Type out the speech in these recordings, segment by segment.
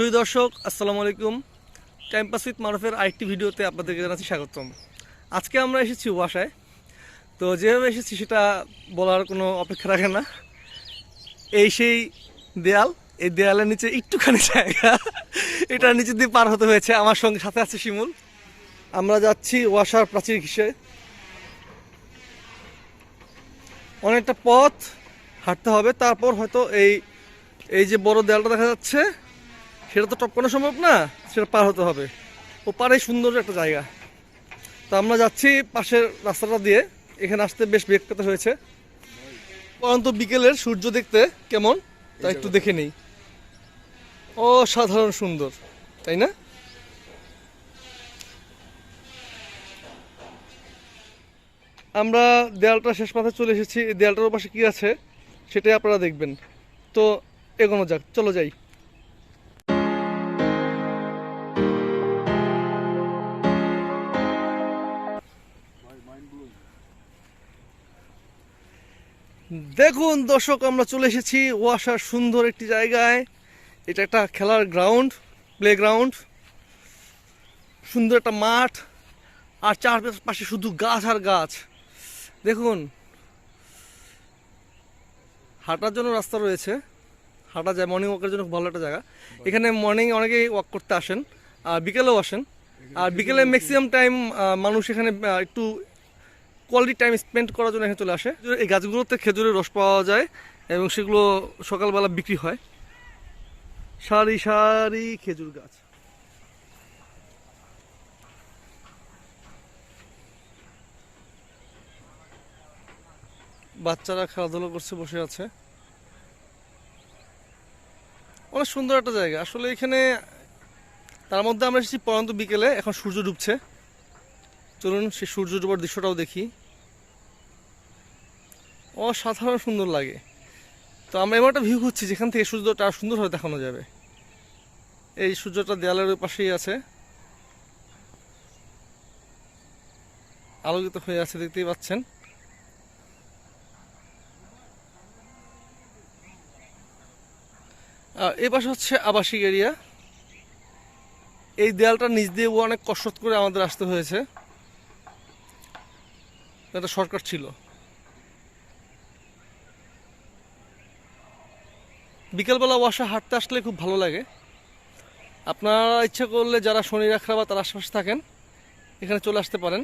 সুই দর্শক, আসসালামু আলাইকুম। টাইম পাস উইথ মারুফের আরেকটি ভিডিওতে আপনাদেরকে জানাচ্ছি স্বাগতম। আজকে আমরা এসেছি ওয়াসায় তো যেভাবে এসেছি সেটা বলার কোনো অপেক্ষা রাখে না। এই সেই দেয়াল, এই দেয়ালের নিচে একটুখানি জায়গা। এটার নিচে দিয়ে পার হতে হয়েছে। আমার সঙ্গে সাথে আছে শিমুল। আমরা যাচ্ছি ওয়াসার প্রাচীর ঘিসে। অনেকটা পথ হাঁটতে হবে। তারপর হয়তো এই এই যে বড় দেয়ালটা দেখা যাচ্ছে সেটা তো টপকানো সম্ভব না সেটা পার হতে হবে। ও পারে সুন্দর একটা জায়গা। তো আমরা যাচ্ছি পাশের রাস্তাটা দিয়ে এখানে আসতে বেশ বেগ পেতে হয়েছে। পরন্তু বিকেলের সূর্য দেখতে কেমন তা একটু দেখে নেই। অসাধারণ সুন্দর তাই না? আমরা দেয়ালটা শেষ মাথায় চলে এসেছি। দেয়ালটার পাশে কি আছে সেটাই আপনারা দেখবেন। তো এগোনো যাক চলো যাই। দেখুন দর্শক, আমরা চলে এসেছি ওয়াসার সুন্দর একটি জায়গায়। এটা একটা খেলার গ্রাউন্ড প্লে গ্রাউন্ড সুন্দর একটা মাঠ, আর চারপাশে শুধু গাছ আর গাছ। দেখুন, হাঁটার জন্য রাস্তা রয়েছে। হাঁটা যায় মর্নিং ওয়াকের জন্য ভালো একটা জায়গা। এখানে মর্নিং অনেকেই ওয়াক করতে আসেন, আর বিকেলেও আসেন। আর বিকেলে ম্যাক্সিমাম টাইম মানুষ এখানে একটু কোয়ালিটি টাইম স্পেন্ড করার জন্য এখানে চলে আসে। এই গাছগুলোতে খেজুরের রস পাওয়া যায় এবং সেগুলো সকালবেলা বিক্রি হয়। সারি সারি খেজুর গাছ। বাচ্চারা খেলাধুলা করছে, বসে আছে। অনেক সুন্দর একটা জায়গা। আসলে এখানে, তার মধ্যে আমরা এসেছি পরন্ত বিকেলে, এখন সূর্য ডুবছে। চলুন সেই সূর্য ডুবার দৃশ্যটাও দেখি। অসাধারণ সুন্দর লাগে। তো আমরা এমন একটা ভিউ খুঁজছি যেখান থেকে সূর্যটা সুন্দরভাবে দেখানো যাবে। এই সূর্যটা দেয়ালের পাশেই আছে। আলোকিত হয়ে আছে, দেখতেই পাচ্ছেন। এই পাশে হচ্ছে আবাসিক এরিয়া এই দেয়ালটার নিচ দিয়ে অনেক কসরত করে আমাদের আসতে হয়েছে। এটা সরকার ছিল। বিকেলবেলা ওয়াসা হাঁটতে আসলে খুব ভালো লাগে। আপনারা ইচ্ছা করলে যারা শনি রাখরা বা তার আশেপাশে থাকেন, এখানে চলে আসতে পারেন।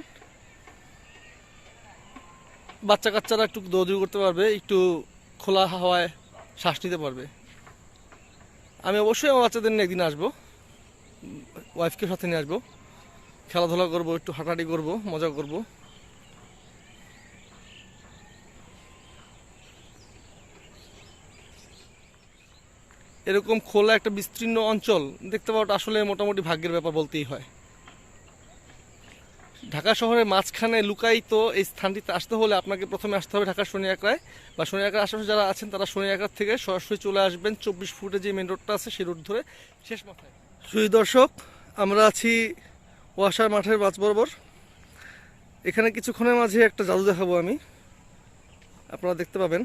বাচ্চা কাচ্চারা একটু দৌড়ি করতে পারবে, একটু খোলা হাওয়ায় শ্বাস নিতে পারবে। আমি অবশ্যই আমার বাচ্চাদের নিয়ে একদিন আসব ওয়াইফকে সাথে নিয়ে আসব। খেলাধুলা করব, একটু হাঁটাহাঁটি করব, মজা করব। এরকম খোলা একটা বিস্তীর্ণ অঞ্চল, দেখতে পাওয়াটা আসলে মোটামুটি ভাগ্যের ব্যাপার বলতেই হয়। ঢাকা শহরের মাঝখানে লুকায়িত এই স্থানটিতে আসতে হলে আপনাকে প্রথমে আসতে হবে ঢাকার শনি একরায় বা শনি একরার আশেপাশে যারা আছেন, তারা শনি একরার থেকে সরাসরি চলে আসবেন চব্বিশ ফুটে যে মেন রোডটা আছে, সেই রোড ধরে শেষ মাথায়। সুই দর্শক, আমরা আছি ওয়াসার মাঠের মাঝ বরাবর এখানে কিছুক্ষণের মাঝে একটা জাদু দেখাবো আমি। আপনারা দেখতে পাবেন।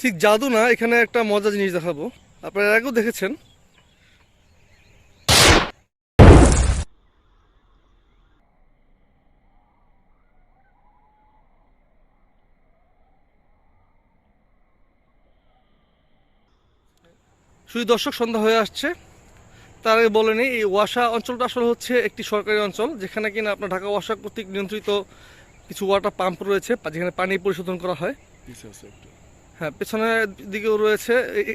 ঠিক জাদু না, এখানে একটা মজা জিনিস দেখাবো। আপনারা আগেও দেখেছেন। শুধু দর্শক সন্ধ্যা হয়ে আসছে। তার আগে বলে নেই, এই ওয়াসা অঞ্চলটা আসলে হচ্ছে একটি সরকারি অঞ্চল, যেখানে কিনা আপনার ঢাকা ওয়াসা কর্তৃক নিয়ন্ত্রিত কিছু ওয়াটার পাম্প রয়েছে, যেখানে পানি পরিশোধন করা হয়। হ্যাঁ পেছনের দিকেও রয়েছে।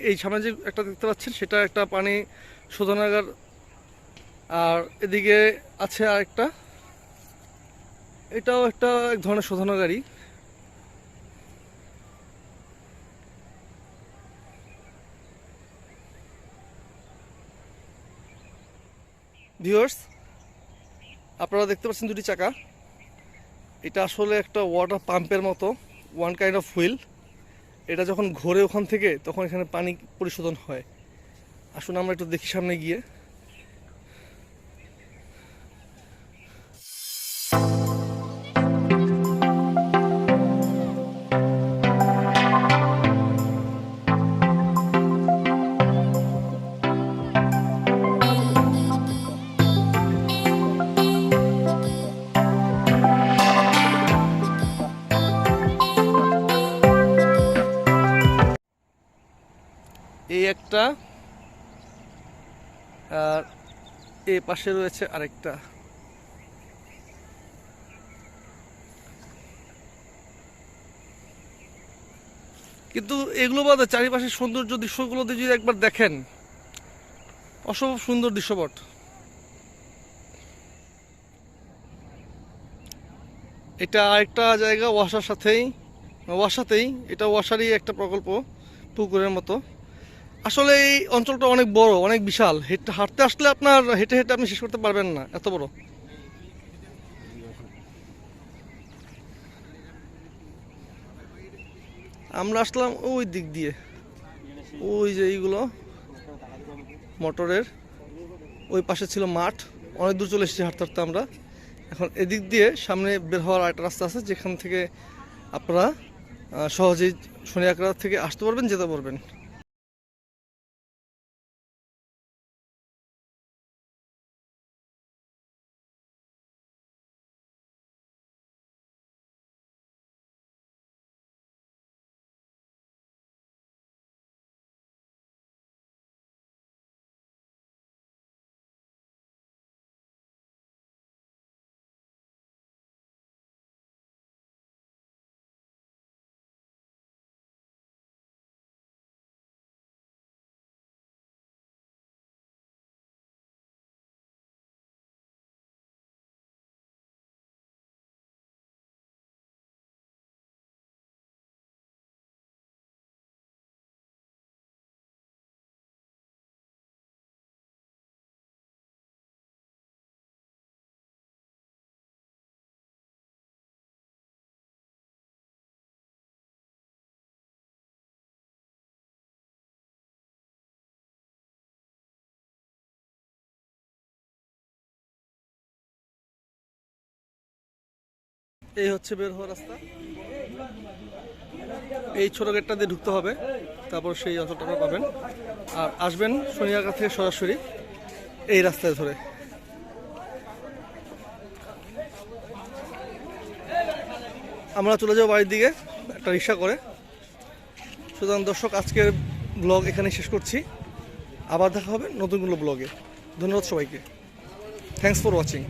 এই সামনে যে একটা দেখতে পাচ্ছেন, সেটা একটা পানি শোধনাগার। আর এদিকে আছে আরেকটা। এটাও একটা এক ধরনের শোধনাগারই। ভিউয়ার্স, আপনারা দেখতে পাচ্ছেন দুটি চাকা। এটা আসলে একটা ওয়াটার পাম্পের মতো ওয়ান কাইন্ড অফ হুইল এটা যখন ঘোরে ওখান থেকে, তখন এখানে পানি পরিশোধন হয়। আসুন আমরা একটু দেখি সামনে গিয়ে। এই একটা, আর এ পাশে রয়েছে আরেকটা। কিন্তু এগুলো বাদে চারিপাশের সৌন্দর্য দৃশ্যগুলো যদি একবার দেখেন, অসম্ভব সুন্দর দৃশ্যপট। এটা আরেকটা জায়গা ওয়াসার সাথেই, ওয়াসাতেই, এটা ওয়াসারই একটা প্রকল্প, পুকুরের মতো। আসলে এই অঞ্চলটা অনেক বড়, অনেক বিশাল। হেঁটে, হাঁটতে আসলে আপনার হেঁটে হেঁটে আপনি শেষ করতে পারবেন না, এত বড়। আমরা আসলাম ওই দিক দিয়ে। ওই যে এইগুলো, মোটরের। ওই পাশে ছিল মাঠ। অনেক দূর চলে এসেছি হাঁটতে হাঁটতে আমরা। এখন এদিক দিয়ে সামনে বের হওয়ার একটা রাস্তা আছে, যেখান থেকে আপনারা সহজেই শনিয়াকড়া থেকে আসতে পারবেন, যেতে পারবেন। এই হচ্ছে বের হওয়ার রাস্তা। এই ছোট গেটটা দিয়ে ঢুকতে হবে। তারপর সেই অঞ্চলটা পাবেন। আর আসবেন সোনিয়াগা থেকে সরাসরি এই রাস্তায় ধরে। আমরা চলে যাব বাড়ির দিকে, একটা রিক্সা করে। সুতরাং দর্শক, আজকের ব্লগ এখানে শেষ করছি। আবার দেখা হবে নতুন কোনো ব্লগে। ধন্যবাদ সবাইকে। Thanks for watching